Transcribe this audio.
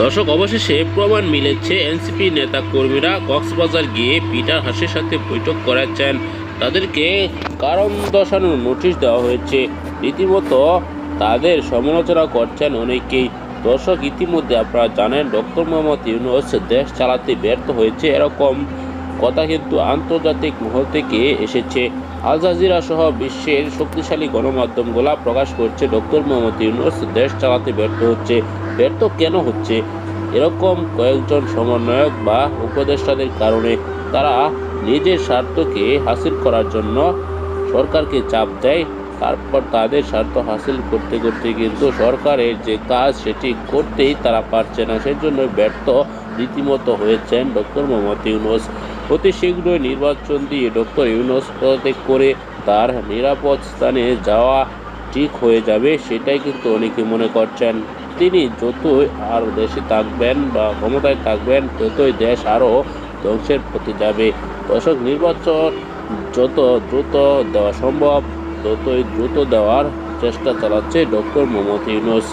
দর্শক, অবশেষে প্রমাণ মিলেছে, এনসিপি নেতা কর্মীরা কক্সবাজার গিয়ে পিটার হাসের সাথে বৈঠক করাচ্ছেন। তাদেরকে কারণ দর্শানোর নোটিশ দেওয়া হয়েছে। রীতিমতো তাদের সমালোচনা করছেন অনেকেই। দর্শক, ইতিমধ্যে আপনারা জানেন, ডক্টর মোহাম্মদ ইউনুস দেশ চালাতে ব্যর্থ হয়েছে। এরকম কথা কিন্তু আন্তর্জাতিক মহল থেকে এসেছে। আল জাজিরা সহ বিশ্বের শক্তিশালী গণমাধ্যমগুলা প্রকাশ করছে, ডক্টর মোহাম্মদ ইউনুস দেশ চালাতে ব্যর্থ হচ্ছে। ব্যর্থ কেন হচ্ছে? এরকম কয়েকজন সমন্বয়ক বা উপদেষ্টাদের কারণে তারা নিজের স্বার্থকে হাসিল করার জন্য সরকারকে চাপ দেয়। তারপর তাদের স্বার্থ হাসিল করতে করতে কিন্তু সরকারের যে কাজ সেটি করতেই তারা পারছে না। সেজন্য ব্যর্থ রীতিমতো হয়েছেন ডক্টর মোহাম্মদ ইউনুস। অতি শীঘ্রই নির্বাচন দিয়ে ডক্টর ইউনুস পদত্যাগ করে তার নিরাপদ স্থানে যাওয়া ঠিক হয়ে যাবে সেটাই কিন্তু অনেকে মনে করছেন। তিনি যতই আর দেশে থাকবেন বা ক্ষমতায় থাকবেন, ততই দেশ আরও ধ্বংসের পথে যাবে। দশক নির্বাচন যত দ্রুত দেওয়া সম্ভব, ততই দ্রুত দেওয়ার চেষ্টা চালাচ্ছে ডক্টর মোহাম্মদ ইউনুস।